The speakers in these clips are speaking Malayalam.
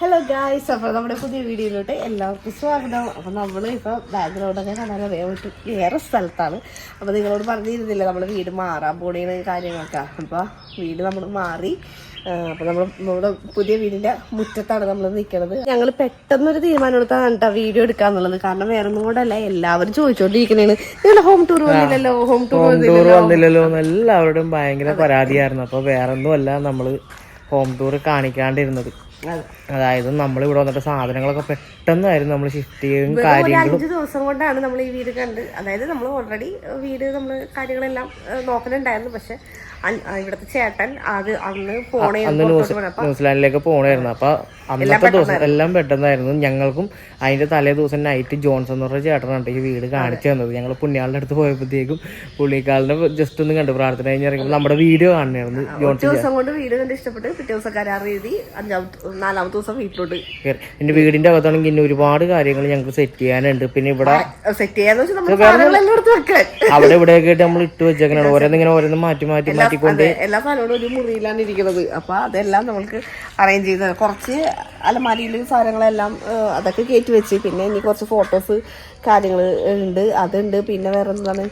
ഹലോ ഗായ്സ് അപ്പോൾ നമ്മുടെ പുതിയ വീഡിയോയിലോട്ട് എല്ലാവർക്കും സ്വാഗതം. അപ്പോൾ നമ്മൾ ഇപ്പോൾ ബാക്ക്ഗ്രൗണ്ടൊക്കെ കാണാൻ അറിയാൻ പറ്റും. വേറെ സ്ഥലത്താണ്. അപ്പോൾ നിങ്ങളോട് പറഞ്ഞിരുന്നില്ല നമ്മൾ വീട് മാറാൻ പോണേന്ന് കാര്യങ്ങളൊക്കെ. അപ്പോൾ വീട് നമ്മൾ മാറി അപ്പോൾ നമ്മൾ നമ്മുടെ പുതിയ വീടിന്റെ മുറ്റത്താണ് നമ്മൾ നിൽക്കുന്നത് ഞങ്ങൾ പെട്ടെന്നൊരു തീരുമാനം എടുത്താണ് കേട്ടോ വീഡിയോ എടുക്കാന്നുള്ളത്. കാരണം വേറെ ഒന്നും കൂടെ അല്ല എല്ലാവരും ചോദിച്ചുകൊണ്ടിരിക്കുന്നതാണ് നിങ്ങൾ ഹോം ടൂർ വന്നില്ലല്ലോ ഹോം ടൂർ വന്നില്ലല്ലോ. എല്ലാവരോടും ഭയങ്കര പരാതിയായിരുന്നു. അപ്പോൾ വേറെ അല്ല നമ്മൾ ഹോം ടൂർ കാണിക്കാണ്ടിരുന്നത്. അതായത് നമ്മൾ ഇവിടെ വന്നിട്ട് സാധനങ്ങളൊക്കെ പെട്ടെന്നായിരുന്നു നമ്മൾ ഷിഫ്റ്റ് ചെയ്യും കാര്യങ്ങളും. അഞ്ച് ദിവസം കൊണ്ടാണ് നമ്മൾ ഈ വീട് കണ്ട് അതായത് നമ്മൾ ഓൾറെഡി വീട് നമ്മൾ കാര്യങ്ങളെല്ലാം നോക്കുന്നുണ്ടായിരുന്നു നോക്കലുണ്ടായിരുന്നു. പക്ഷെ ഇവിടുത്തെ ചേട്ടൻ അത് അന്ന് പോണേ ന്യൂസിലാൻഡിലേക്ക് പോണായിരുന്നു. അപ്പൊ അന്നത്തെ ദിവസം എല്ലാം പെട്ടെന്നായിരുന്നു. ഞങ്ങൾക്കും അതിന്റെ തലേ ദിവസം നൈറ്റ് ജോൺസൺ എന്ന് പറഞ്ഞ ചേട്ടനാണ് ഈ വീട് കാണിച്ചു തന്നത്. ഞങ്ങൾ പുണ്യാളുടെ അടുത്ത് പോയപ്പോഴത്തേക്കും പുള്ളിക്കാലിനെ ജസ്റ്റ് ഒന്ന് കണ്ടു. പ്രാർത്ഥന കഴിഞ്ഞ് ഇറങ്ങുമ്പോൾ നമ്മുടെ വീഡിയോ കാണണമായിരുന്നു ജോൺസൺ ദിവസം കൊണ്ട് വീട് കണ്ട് ഇഷ്ടപ്പെട്ട്. പിറ്റേ ദിവസം കരാർ എഴുതി അഞ്ചാമത്തെ നാലാമത്തെ ദിവസം വീട്ടിലോട്ട്. എന്റെ വീടിന്റെ അകത്താണെങ്കിൽ ഇനി ഒരുപാട് കാര്യങ്ങൾ ഞങ്ങൾക്ക് സെറ്റ് ചെയ്യാനുണ്ട്. പിന്നെ ഇവിടെ സെറ്റ് ചെയ്യാന്ന് വെച്ചാൽ നമ്മൾ സാധനങ്ങളെല്ലാം എടുത്ത് വെക്കാൻ അവിടെ ഇവിടെയൊക്കെ ആയിട്ട് നമ്മൾ ഇട്ട് വെച്ചേക്കണം ഓരോന്നിങ്ങനെ ഓരോന്ന് മാറ്റി മാറ്റി മാറ്റിക്കൊണ്ട് എല്ലാ സാധനങ്ങളും ഒരു മുറിയിലാണ് ഇരിക്കുന്നത്. അപ്പൊ അതെല്ലാം നമ്മൾക്ക് അറേഞ്ച് ചെയ്ത് കുറച്ച് അലമാരിയിൽ സാധനങ്ങളെല്ലാം അതൊക്കെ കയറ്റി വെച്ച്. പിന്നെ ഇനി കുറച്ച് ഫോട്ടോസ് കാര്യങ്ങൾ ഉണ്ട്. അതുണ്ട്. പിന്നെ വേറെ എന്താണ്?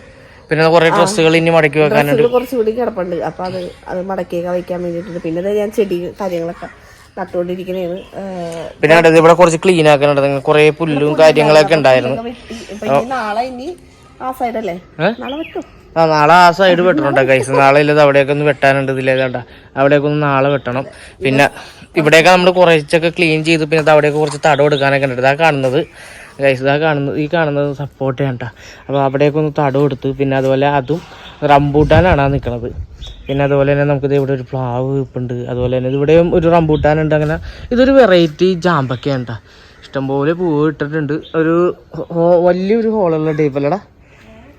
പിന്നെ കുറെ ഡ്രസ്സുകൾ ഇനി മടക്കി വെക്കാനുണ്ട്. കുറച്ചുകൂടി കിടപ്പുണ്ട്. അപ്പൊ അത് അത് മടക്കിയൊക്കെ വയ്ക്കാൻ വേണ്ടിയിട്ടുണ്ട്. പിന്നെ ഞാൻ ചെടി കാര്യങ്ങളൊക്കെ നട്ടുകൊണ്ടിരിക്കണേണ് ഏഹ്, പിന്നെ അടുത്ത് ഇവിടെ കുറച്ച് ക്ലീൻ ആക്കാനുണ്ട് കുറെ പുല്ലും കാര്യങ്ങളൊക്കെ ഉണ്ടായിരുന്നു. നാളെ ഇനി ആ സൈഡല്ലേ നാളെ വെട്ടും. ആ നാളെ ആ സൈഡ് വെട്ടണം കൈസ് നാളെ ഇല്ലത് അവിടെയൊക്കെ ഒന്ന് വെട്ടാനുണ്ട് ഇതിലേതാണ്ട അവിടെയൊക്കെ ഒന്ന് നാളെ വെട്ടണം. പിന്നെ ഇവിടെയൊക്കെ നമ്മൾ കുറച്ചൊക്കെ ക്ലീൻ ചെയ്ത് പിന്നെ അവിടെയൊക്കെ കുറച്ച് തടം എടുക്കാനൊക്കെ ഉണ്ട്. ഇതാ കാണുന്നത്. കൈസ് ഇതാ കാണുന്നത് ഈ കാണുന്നത് സപ്പോർട്ട് ചെയ്യണ്ട അപ്പോൾ അവിടെയൊക്കെ ഒന്ന് തടം എടുത്ത് പിന്നെ അതുപോലെ അതും റംബൂട്ടാനാണ് നിൽക്കുന്നത് പിന്നെ അതുപോലെ തന്നെ നമുക്കിത് ഇവിടെ ഒരു പ്ലാവ് ഇപ്പുണ്ട്. അതുപോലെ തന്നെ ഇവിടെയും ഒരു റംബൂട്ടാനുണ്ട് അങ്ങനെ ഇതൊരു വെറൈറ്റി ജാമ്പക്കയാണ് കേട്ടോ ഇഷ്ടംപോലെ പൂവ് ഇട്ടിട്ടുണ്ട്. ഒരു വലിയൊരു ഹോളുള്ള ടൈപ്പല്ലട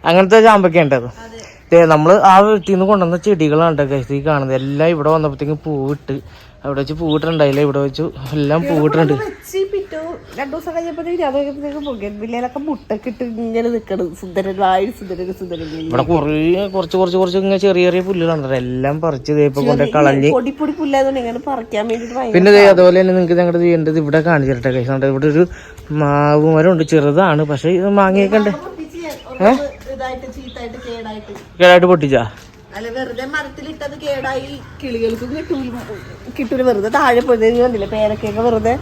അങ്ങനത്തെ ചാമ്പൊക്കെ ഉണ്ടത് നമ്മൾ ആ വീട്ടിൽ നിന്ന് കൊണ്ടുവന്ന ചെടികളാണ് കേട്ടോ ഈ കാണുന്നത്. എല്ലാം ഇവിടെ വന്നപ്പോഴത്തേക്കും പൂവിട്ട് അവിടെ വെച്ച് പൂവിട്ടുണ്ടായില്ല ഇവിടെ വെച്ചു. എല്ലാം പിറ്റു രണ്ടു ദിവസം കഴിഞ്ഞപ്പോഴത്തേക്കും മുട്ടൊക്കെ ഇട്ട് ഇങ്ങനെ നിക്കണം. സുന്ദരൻ വായു സുന്ദരൻ സുന്ദരൻ ഇവിടെ കുറേ കുറച്ച് കുറച്ച് കുറച്ച് ഇങ്ങനെ ചെറിയ ചെറിയ പുല്ലുകളുണ്ട് എല്ലാം പറിച്ച് ഇതേപ്പോ കൊണ്ട് കളഞ്ഞ്. പൊടി പൊടി പുല്ലായതുകൊണ്ട് ഇങ്ങനെ പറിക്കാൻ വേണ്ടിട്ട് പിന്നെ അതുപോലെ തന്നെ നിങ്ങൾക്ക് ഞങ്ങളുടെ ചെയ്യേണ്ടത് ഇവിടെ കാണിച്ചിട്ടെ കൈസ് ഇവിടെ ഒരു മാവ് മരം ഉണ്ട്. ചെറുതാണ് പക്ഷെ ഇത് മാങ്ങയൊക്കെ ഉണ്ട്. ഏഹ് കേടായിട്ട് പൊട്ടിച്ചാ? അല്ല വെറുതെ മരത്തിലിട്ടത് കേടായി. കിളികൾക്കും കിട്ടൂല. കിട്ടൂല വെറുതെ താഴെ പോയത് കണ്ടില്ല. പേരക്കൊക്കെ വെറുതെ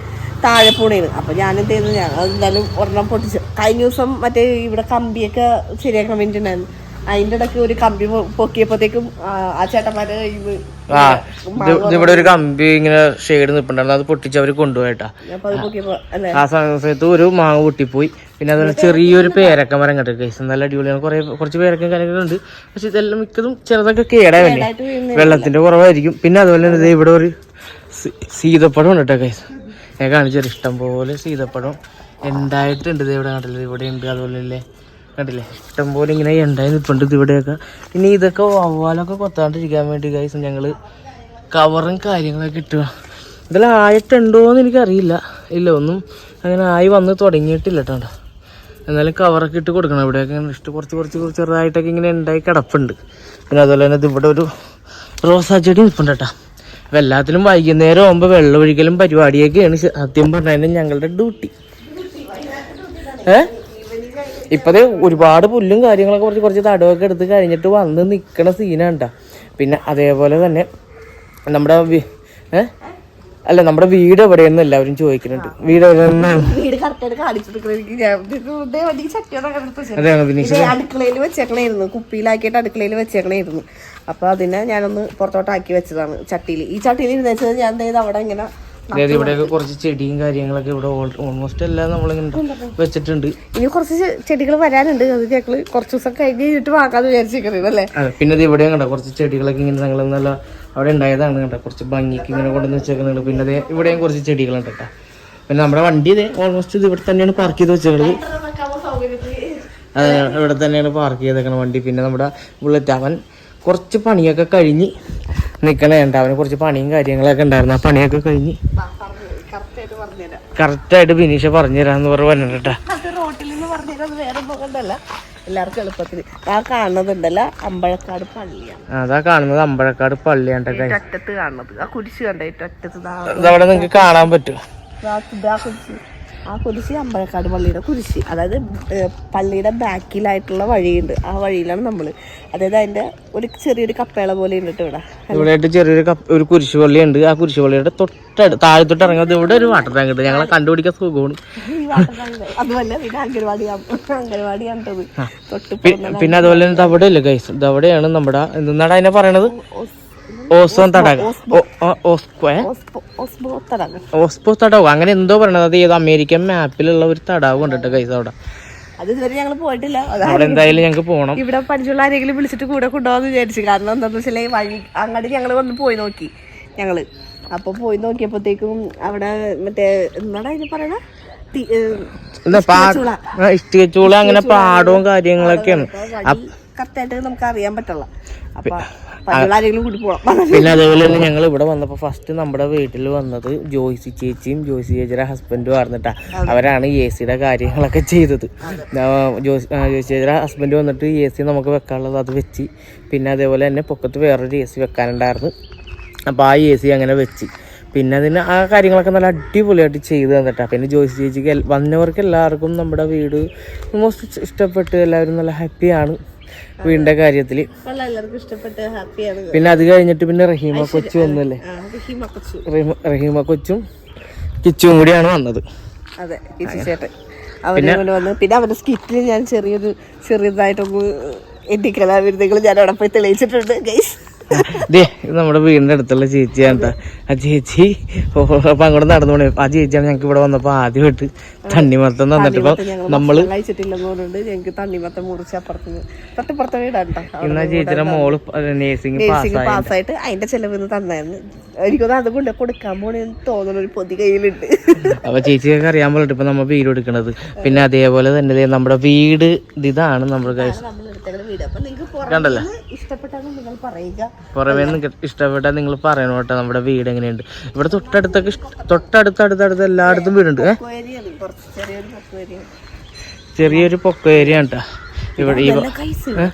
താഴെ പോണേന്ന് അപ്പൊ ഞാൻ എന്ത് ചെയ്തു ഞാൻ എന്തായാലും ഒരെണ്ണം പൊട്ടിച്ചു കഴിഞ്ഞ ദിവസം മറ്റേ ഇവിടെ കമ്പിയൊക്കെ ശരിയാക്കാൻ വേണ്ടിട്ടുണ്ടായിരുന്നു. അതിന്റെ ഇടയ്ക്ക് ഒരു കമ്പി പൊക്കിയപ്പോഴത്തേക്കും ആ, ചേട്ടന്മാരെ ഇവിടെ ഒരു കമ്പി ഇങ്ങനെ ഷെയ്ഡ് നിൽപ്പുണ്ടായിരുന്നു അത് പൊട്ടിച്ച് അവർ കൊണ്ടുപോയിട്ടാ ആ സമയത്ത് ഒരു മാങ്ങ പൊട്ടിപ്പോയി. പിന്നെ അതുപോലെ ചെറിയൊരു പേരക്ക മരം കണ്ടു കൈസ് നല്ല അടിപൊളിയാണ്. കുറെ കുറച്ച് പേരക്ക കാര്യങ്ങളൊക്കെ ഉണ്ട്. പക്ഷെ ഇതെല്ലാം മിക്കതും ചെറുതൊക്കെ കേടാ വേണ്ടി വെള്ളത്തിന്റെ കുറവായിരിക്കും. പിന്നെ അതുപോലെ തന്നെ ഇവിടെ ഒരു സീതപ്പടം സീതപ്പഴം ഉണ്ട് കേട്ടോ കൈസ് ഞാൻ കാണിച്ചൊരു ഇഷ്ടം പോലെ സീതപ്പഴം. ഉണ്ടായിട്ടുണ്ട് ഇവിടെ കണ്ടില്ലേ ഇവിടെ ഉണ്ട് അതുപോലെ കണ്ടില്ലേ? ഇഷ്ടം പോലെ ഇങ്ങനെ ഉണ്ടായി നിൽപ്പുണ്ട് ഇവിടെയൊക്കെ. ഇനി ഇതൊക്കെ വവ്വാലൊക്കെ കൊത്താണ്ടിരിക്കാൻ വേണ്ടി ഗൈസ് ഞങ്ങൾ കവറും കാര്യങ്ങളൊക്കെ ഇട്ടുക ഇതെല്ലാം ആയിട്ടുണ്ടോ എന്ന് എനിക്കറിയില്ല. ഇല്ല ഒന്നും അങ്ങനെ ആയി വന്ന് തുടങ്ങിയിട്ടില്ല കേട്ടോ എന്നാലും കവറൊക്കെ ഇട്ട് കൊടുക്കണം. ഇവിടെയൊക്കെ ഇഷ്ട കുറച്ച് കുറച്ച് കുറച്ച് ചെറുതായിട്ടൊക്കെ ഇങ്ങനെ ഉണ്ടായി കിടപ്പുണ്ട്. പിന്നെ അതുപോലെ തന്നെ ഇവിടെ ഒരു റോസാ ചെടി നിൽപ്പുണ്ട് കേട്ടോ എല്ലാത്തിലും വൈകുന്നേരം ആകുമ്പോൾ വെള്ളമൊഴിക്കലും പരിപാടിയൊക്കെയാണ് സത്യം പറഞ്ഞാൽ ഞങ്ങളുടെ ഡ്യൂട്ടി ഏ? ഇപ്പത് ഒരുപാട് പുല്ലും കാര്യങ്ങളൊക്കെ കുറച്ച് കുറച്ച് തടവൊക്കെ എടുത്ത് കഴിഞ്ഞിട്ട് വന്ന് നിൽക്കണ സീനാണ്ട. പിന്നെ അതേപോലെ തന്നെ നമ്മുടെ അല്ല നമ്മുടെ വീട് എവിടെയെന്ന് എല്ലാവരും ചോദിക്കുന്നുണ്ട്. വീട് അടുക്കളയിൽ വെച്ചേക്കണായിരുന്നു. കുപ്പിയിലാക്കിയിട്ട് അടുക്കളയിൽ വെച്ചേക്കണായിരുന്നു. അപ്പൊ അതിനെ ഞാനൊന്ന് പുറത്തോട്ടാക്കി വെച്ചതാണ് ചട്ടിയിൽ. ഈ ചട്ടിയിൽ ഇരുന്ന് വെച്ചത് ഞാൻ അവിടെ ഇങ്ങനെ അതായത് ഇവിടെയൊക്കെ കുറച്ച് ചെടിയും കാര്യങ്ങളൊക്കെ ഇവിടെ ഓൾമോസ്റ്റ് എല്ലാം നമ്മളിങ്ങനെ വെച്ചിട്ടുണ്ട്. ഇനി കുറച്ച് ചെടികൾ വരാനുണ്ട്. അത് ഞങ്ങൾ കുറച്ച് ദിവസം കഴിഞ്ഞ് കഴിഞ്ഞിട്ട് വാങ്ങാന്ന് വിചാരിച്ചിരിക്കുന്നത് അല്ലേ? പിന്നെ ഇത് ഇവിടെയും കണ്ട കുറച്ച് ചെടികളൊക്കെ ഇങ്ങനെ ഞങ്ങൾ നല്ല അവിടെ ഉണ്ടായതാണ് കേട്ടോ കുറച്ച് ഭംഗിക്ക് ഇങ്ങനെ കൊണ്ടുവന്ന് വെച്ചേക്കുന്നുണ്ട് പിന്നെ ദേ ഇവിടെയും കുറച്ച് ചെടികളുണ്ട് കേട്ടോ. പിന്നെ നമ്മുടെ വണ്ടി ഇത് ഓൾമോസ്റ്റ് ഇത് ഇവിടെ തന്നെയാണ് പാർക്ക് ചെയ്ത് വെച്ചേക്കുന്നത് അതെ ഇവിടെ തന്നെയാണ് പാർക്ക് ചെയ്തേക്കണ വണ്ടി. പിന്നെ നമ്മുടെ ബുള്ളറ്റ് അവൻ കുറച്ച് പണിയൊക്കെ കഴിഞ്ഞ് നിൽക്കണേണ്ട അവനെ കുറച്ച് പണിയും കാര്യങ്ങളൊക്കെ ഉണ്ടായിരുന്നു. ആ പണിയൊക്കെ കഴിഞ്ഞ് കറക്റ്റായിട്ട് ബിനീഷ പറഞ്ഞുതരാന്ന് പറഞ്ഞ് പറഞ്ഞിട്ടാ അത് റോട്ടിൽ നിന്ന് വേറെ പോകണ്ടല്ല എല്ലാവർക്കും എളുപ്പത്തിൽ. ആ കാണുന്നതുണ്ടല്ലോ അമ്പഴക്കാട് പള്ളിയാണ്. അതാ കാണുന്നത് അമ്പഴക്കാട് പള്ളിയാണ് അറ്റത്ത് കാണുന്നത്. ആ കുരിശ് കണ്ട? ഏറ്റവും അറ്റത്ത് ദാ ഇതവിടെ നിങ്ങൾക്ക് കാണാൻ പറ്റും. കുരിശ്. ആ കുരിശി അമ്പലക്കാട് പള്ളിയുടെ കുരിശി. അതായത് പള്ളിയുടെ ബാക്കിലായിട്ടുള്ള വഴിയുണ്ട്. ആ വഴിയിലാണ് നമ്മൾ അതായത് അതിന്റെ ഒരു ചെറിയൊരു കപ്പേള പോലെ ഉണ്ട് ഇവിടെ. ഇവിടെയായിട്ട് ചെറിയൊരു ഒരു ഒരു കുരിശുപള്ളി ഉണ്ട് ആ കുരിശി പള്ളിയുടെ തൊട്ടടുത്ത് താഴെ തൊട്ട് ഇറങ്ങുന്നത് ഇവിടെ ഒരു വാട്ടർ ടാങ്ക് ഉണ്ട്. ഞങ്ങളെ കണ്ടുപിടിക്കാൻ സുഖമാണ്. അതുപോലെ പിന്നെ അംഗൻവാടി അംഗൻവാടിയാണ്. തൊട്ട് പിന്നെ അതുപോലെ തന്നെ ഇല്ല ഗൈസ് ഇത് അവിടെയാണ് നമ്മുടെ എന്താണ് അതിനെ പറയണത്? ഓസോൺ തടാകം? ഓസ്പോ- അങ്ങനെ എന്തോ പറയണത് അത് ഏതോ അമേരിക്കൻ മാപ്പിലുള്ള ഒരു തടാകം ഉണ്ട് കേട്ടോ ഗൈസ് അവിടെ. അത് ഇതുവരെ ഞങ്ങൾ പോയിട്ടില്ല. അവിടെ എന്തായാലും ഞങ്ങൾക്ക് പോകണം ഇവിടെ പരിചയമുള്ള ആരെങ്കിലും വിളിച്ചിട്ട് കൂടെ കൊണ്ടുപോകാന്ന് വിചാരിച്ചു. കാരണം എന്താണെന്ന് വെച്ചാൽ വഴി അങ്ങോട്ട് ഞങ്ങൾ വന്ന് പോയി നോക്കി ഞങ്ങൾ. അപ്പൊ പോയി നോക്കിയപ്പോഴത്തേക്കും അവിടെ മറ്റേ എന്താടാ അതിന് പറയണ? ഇഷ്ടികച്ചൂള. അങ്ങനെ പാടവും കാര്യങ്ങളൊക്കെയാണ്. കറക്റ്റായിട്ട് നമുക്ക് അറിയാൻ പറ്റുള്ള പിന്നെ അതേപോലെ തന്നെ ഞങ്ങൾ ഇവിടെ വന്നപ്പോൾ ഫസ്റ്റ് നമ്മുടെ വീട്ടിൽ വന്നത് ജോയ്സി ചേച്ചിയും ജോയ്സി ചേച്ചിയുടെ ഹസ്ബൻഡും ആയിരുന്നിട്ടാ. അവരാണ് എ സിയുടെ കാര്യങ്ങളൊക്കെ ചെയ്തത്. ജോയ്സി ജോയ്സി ചേച്ചിയുടെ ഹസ്ബൻഡ് വന്നിട്ട് എ സി നമുക്ക് വെക്കാനുള്ളത് അത് വെച്ച്. പിന്നെ അതേപോലെ തന്നെ പൊക്കത്ത് വേറൊരു എ സി വെക്കാനുണ്ടായിരുന്നു. അപ്പോൾ ആ എ സി അങ്ങനെ വെച്ച്. പിന്നെ അതിന് ആ കാര്യങ്ങളൊക്കെ നല്ല അടിപൊളിയായിട്ട് ചെയ്ത് തന്നിട്ടാ. പിന്നെ ജോയ്സി ചേച്ചിക്ക് വന്നവർക്ക് എല്ലാവർക്കും നമ്മുടെ വീട് മോസ്റ്റ് ഇഷ്ടപ്പെട്ട് എല്ലാവരും നല്ല ഹാപ്പിയാണ് വീടിന്റെ കാര്യത്തിൽ പിന്നെ അത് കഴിഞ്ഞിട്ട് പിന്നെ റഹീമ കൊച്ചു വന്നല്ലേ? റഹീമ- റഹീമ കൊച്ചും കിച്ചും കൂടിയാണ് വന്നത്. അതെ കിച്ചു ചേട്ടൻ. അവനെ വന്ന്. പിന്നെ അവന്റെ സ്കിറ്റിൽ ഞാൻ ചെറിയൊരു ചെറിയതായിട്ടൊന്ന് എന്റെ കലാവിരുദ്ധങ്ങൾ ഞാൻ അവിടെ പോയി തെളിയിച്ചിട്ടുണ്ട് ഗൈസ് ഇത് നമ്മുടെ വീടിന്റെ അടുത്തുള്ള ചേച്ചിയാണ് ആ ചേച്ചി അപ്പൊ അങ്ങോട്ട് നടന്നു പോണേ. ആ ചേച്ചിയാണ് ഞങ്ങക്ക് ഇവിടെ വന്നപ്പോ ആദ്യമായിട്ട് തണ്ണിമത്തം തന്നിട്ട് ഇപ്പൊ നമ്മൾ വീടാണ് ഇന്ന് ആ ചേച്ചിയുടെ മോൾ നേഴ്സിംഗ് പാസ്സായിട്ട് അതിന്റെ ചെലവ് തന്നായിരുന്നു എനിക്കൊന്നും അത് കൊണ്ട് കൊടുക്കാൻ പോണെന്ന് തോന്നുന്ന ഒരു പൊതി കയ്യിലുണ്ട്. അപ്പൊ ചേച്ചിയൊക്കെ അറിയാൻ പോലും ഇപ്പൊ നമ്മൾ വീട് എടുക്കണത്. പിന്നെ അതേപോലെ തന്നെ നമ്മുടെ വീട് ഇതാണ് നമ്മുടെ വീട്. അപ്പൊ നിങ്ങൾക്ക് കണ്ടല്ലോ? ഇഷ്ടപ്പെട്ടാന്ന് നിങ്ങൾ പറയുക. പുറമേ ഇഷ്ടപ്പെട്ടാൽ നിങ്ങൾ പറയണം കേട്ടോ. നമ്മുടെ വീട് എങ്ങനെയുണ്ട്? ഇവിടെ തൊട്ടടുത്തൊക്കെ തൊട്ടടുത്തടുത്തടുത്ത് എല്ലായിടത്തും വീടുണ്ട്. ചെറിയൊരു പൊക്ക ഏരിയ. കേട്ടാ ഇവിടെ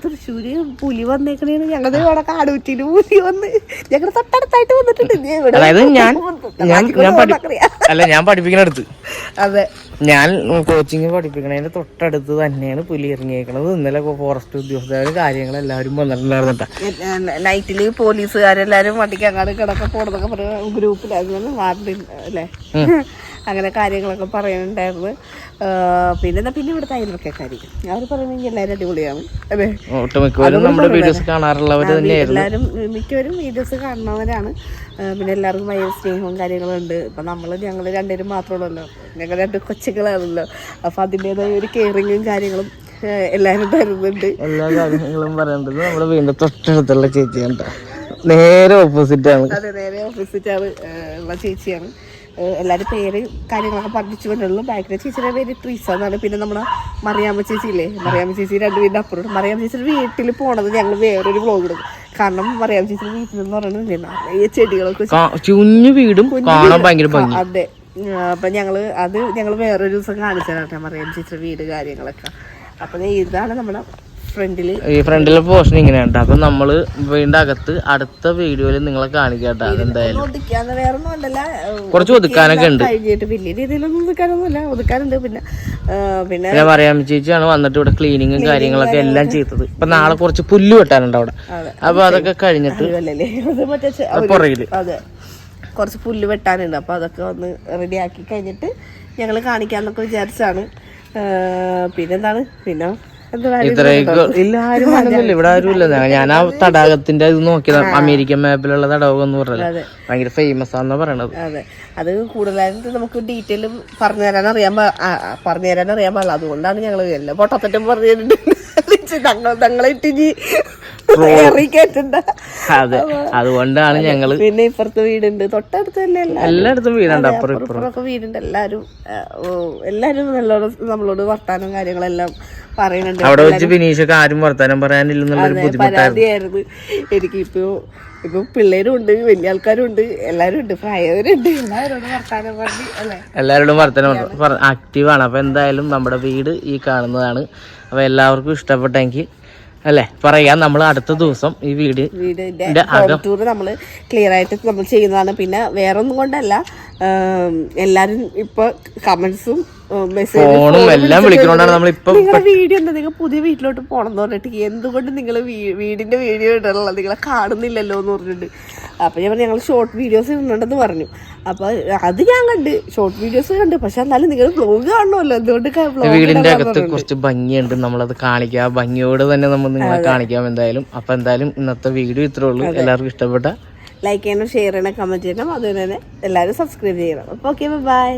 തൃശ്ശൂര് പുലി വന്നേക്കണേന്ന് ഞങ്ങളുടെ ഇവിടെ കാടുകുറ്റിയിൽ പുലി വന്ന് ഞങ്ങളുടെ തൊട്ടടുത്തായിട്ട് വന്നിട്ടുണ്ട്. അതായത് ഞാൻ ഞാൻ അല്ല ഞാൻ പഠിപ്പിക്കണടുത്ത് അതെ. ഞാൻ കോച്ചിങ് പഠിപ്പിക്കണതിന്റെ തൊട്ടടുത്ത് തന്നെയാണ് പുലി ഇറങ്ങിയേക്കണത്. ഇന്നലെ ഫോറസ്റ്റ് ഉദ്യോഗസ്ഥരും കാര്യങ്ങളെല്ലാവരും വന്നിട്ടുണ്ടായിരുന്നു നൈറ്റിൽ പോലീസുകാരെല്ലാരും വണ്ടിക്ക് അങ്ങാട് കിടക്ക പോണതൊക്കെ ഗ്രൂപ്പിലായിരുന്നു വാർഡിൽ അല്ലേ? അങ്ങനെ കാര്യങ്ങളൊക്കെ പറയുന്നുണ്ടായിരുന്നു. പിന്നെ പിന്നെ പിന്നെ ഇവിടുത്തെ അയൽവക്കക്കാരി അവർ പറയുന്നെങ്കിൽ എല്ലാവരും അടിപൊളിയാണ് അതെ. ഒട്ടുമിക്കവരും നമ്മുടെ വീഡിയോസ് കാണാറുള്ളവർ തന്നെയായിരുന്നു. എല്ലാവരും മിക്കവരും വീഡിയോസ് കാണുന്നവരാണ്. പിന്നെ എല്ലാവർക്കും ഭയങ്കര സ്നേഹവും കാര്യങ്ങളും ഉണ്ട് ഇപ്പം നമ്മൾ ഞങ്ങൾ രണ്ടുപേരും മാത്രമുള്ളല്ലോ ഞങ്ങൾ രണ്ട് കൊച്ചുകളാണല്ലോ അപ്പം അതിന്റെതായ ഒരു കെയറിങ്ങും കാര്യങ്ങളും എല്ലാവരും തരുന്നുണ്ട്. എല്ലാ കാര്യങ്ങളും പറയേണ്ടത് നമ്മുടെ വീണ്ടും തൊട്ടടുത്തുള്ള ചേച്ചിയാണ്. നേരെ ഓപ്പോസിറ്റ് ആണ്. അതെ നേരെ ഓപ്പോസിറ്റാണ് ഉള്ള ചേച്ചിയാണ്. എല്ലാവരും പേര് കാര്യങ്ങളൊക്കെ പഠിച്ചു കൊണ്ടുള്ളൂ ബാക്കിലെ ചേച്ചിയുടെ പേര് ട്രീസ എന്നാണ്. പിന്നെ നമ്മുടെ മറിയാമ്മ ചേച്ചി ഇല്ലേ മറിയാമ്മ ചേച്ചി രണ്ട് വീടിന്റെ അപ്പുറം. മറിയാമ്മ ചേച്ചിയുടെ വീട്ടിൽ പോണത് ഞങ്ങൾ വേറൊരു വ്ളോഗ് എടുക്കും കാരണം മറിയാമ്മ ചേച്ചിയുടെ വീട്ടിൽ എന്ന് പറയുന്നത് നിറയെ ചെടികളൊക്കെ കുഞ്ഞു വീടും അതെ. അപ്പൊ ഞങ്ങൾ അത് ഞങ്ങൾ വേറൊരു ദിവസം കാണിച്ചു മറിയാമ്മ ചേച്ചിയുടെ വീട് കാര്യങ്ങളൊക്കെ. അപ്പൊ ഇതാണ് നമ്മുടെ ഈ ഫ്രണ്ടിലെ പോർഷൻ ഇങ്ങനെയാണ് ട്ടോ. അപ്പൊ നമ്മൾ വീടിന്റെ അകത്ത് അടുത്ത വീഡിയോയിൽ നിങ്ങളെ കാണിക്കാട്ടോ അതെന്തായാലും. കുറച്ച് ഒതുക്കാനൊക്കെ ഉണ്ട്. കഴിഞ്ഞിട്ട് വലിയ രീതിയിലൊന്നും ഒതുക്കാനൊന്നുമില്ല ഒതുക്കാനുണ്ട്. പിന്നെ പിന്നെ പറയാം ചേച്ചിയാണ് വന്നിട്ട് ഇവിടെ ക്ലീനിങ്ങും കാര്യങ്ങളൊക്കെ എല്ലാം ചെയ്തത്. ഇപ്പൊ നാളെ കുറച്ച് പുല്ല് വെട്ടാനുണ്ട് അവിടെ. അപ്പൊ അതൊക്കെ കഴിഞ്ഞിട്ട് പുറകിൽ. കുറച്ച് പുല്ല് വെട്ടാനുണ്ട്. അപ്പൊ അതൊക്കെ ഒന്ന് റെഡിയാക്കി കഴിഞ്ഞിട്ട് ഞങ്ങൾ കാണിക്കാന്നൊക്കെ വിചാരിച്ചാണ്. പിന്നെന്താണ്? പിന്നെ ഇത്രയൊക്കെ ഇല്ല ആരും വന്നില്ല ഇവിടെ ആരും ഇല്ല ഞാൻ ആ തടാകത്തിന്റെ ഇത് നോക്കിയത് അമേരിക്കൻ മാപ്പിലുള്ള തടാകം എന്ന് പറഞ്ഞത്. ഭയങ്കര ഫേമസ് ആണെന്ന് പറയണത്. അതെ. അത് കൂടുതലായിട്ട് നമുക്ക് ഡീറ്റെയിൽ പറഞ്ഞു തരാൻ അറിയാൻ പറഞ്ഞു തരാൻ അറിയാൻ പാടില്ല. അതുകൊണ്ടാണ് ഞങ്ങൾ എല്ലാം പൊട്ടത്തറ്റം പറഞ്ഞു തരുന്നുണ്ട് ഞങ്ങൾ ഞങ്ങളെ ഇട്ടിഞ്ഞ് ഇറങ്ങിക്കേറ്റണ്ട അതെ. അതുകൊണ്ടാണ് ഞങ്ങൾ പിന്നെ ഇപ്പുറത്ത് വീടുണ്ട്. തൊട്ടടുത്ത് തന്നെ എല്ലാ എല്ലായിടത്തും വീടുണ്ട്. അപ്പുറം ഇപ്പുറം ഇപ്പുറമൊക്കെ വീടുണ്ട്. എല്ലാരും എല്ലാരും നല്ലോണം നമ്മളോട് വർത്താനം കാര്യങ്ങളെല്ലാം പറയുന്നുണ്ട് അവിടെ വെച്ച് ബിനീഷൊക്കെ ആരും വർത്താനം പറയാനില്ലെന്നുള്ളൊരു ബുദ്ധിമുട്ടായിരുന്നു. എനിക്കിപ്പോ എനിക്ക് ഇപ്പൊ പിള്ളേരും ഉണ്ട് വലിയ ആൾക്കാരും ഉണ്ട് എല്ലാരും ഉണ്ട് പ്രായവരുണ്ട് എല്ലാവരോടും വർത്താനം പറഞ്ഞു അല്ലേ? എല്ലാവരോടും വർത്തനം ആക്റ്റീവാണ് അപ്പൊ എന്തായാലും നമ്മുടെ വീട് ഈ കാണുന്നതാണ്. അപ്പൊ എല്ലാവർക്കും ഇഷ്ടപ്പെട്ടെങ്കിൽ അല്ലെ? പറയാം നമ്മൾ അടുത്ത ദിവസം ഈ വീട് വീടിന്റെ നമ്മൾ ടൂർ നമ്മൾ ക്ലിയർ ആയിട്ട് നമ്മൾ ചെയ്യുന്നതാണ്. പിന്നെ വേറെ ഒന്നും കൊണ്ടല്ല എല്ലാരും ഇപ്പൊ കമന്റ്സും ഫോണും എല്ലാം വിളിക്കണോണ്ടാണ് നമ്മൾ ഇപ്പൊ വീഡിയോ എന്താ? നിങ്ങൾ പുതിയ വീട്ടിലോട്ട് പോണം എന്ന് പറഞ്ഞിട്ട് എന്തുകൊണ്ട് നിങ്ങൾ വീടിന്റെ വീഡിയോ ഇടണല്ലോ? നിങ്ങളെ കാണുന്നില്ലല്ലോ എന്ന് പറഞ്ഞിട്ട്. അപ്പൊ ഞാൻ പറഞ്ഞു ഞങ്ങൾ ഷോർട്ട് വീഡിയോസ് ഇടുന്നുണ്ടെന്ന് പറഞ്ഞു. അപ്പൊ അത് ഞാൻ കണ്ട്. ഷോർട്ട് വീഡിയോസ് കണ്ട്. പക്ഷെ എന്നാലും നിങ്ങൾ വ്ലോഗ് കാണണമല്ലോ. എന്തുകൊണ്ട് വീടിന്റെ അകത്ത് കുറച്ച് ഭംഗിയുണ്ട്. നമ്മളത് കാണിക്കാം. ഭംഗിയോട് തന്നെ നമ്മൾ നിങ്ങളെ കാണിക്കാം എന്തായാലും. അപ്പൊ എന്തായാലും ഇന്നത്തെ വീഡിയോ ഇത്രേ ഉള്ളൂ. എല്ലാവർക്കും ഇഷ്ടപ്പെട്ട ലൈക്ക് ചെയ്യണം ഷെയർ ചെയ്യണം കമന്റ് ചെയ്യണം. അതുപോലെ തന്നെ എല്ലാവരും സബ്സ്ക്രൈബ് ചെയ്യണം. അപ്പൊ ഓക്കെ ബൈ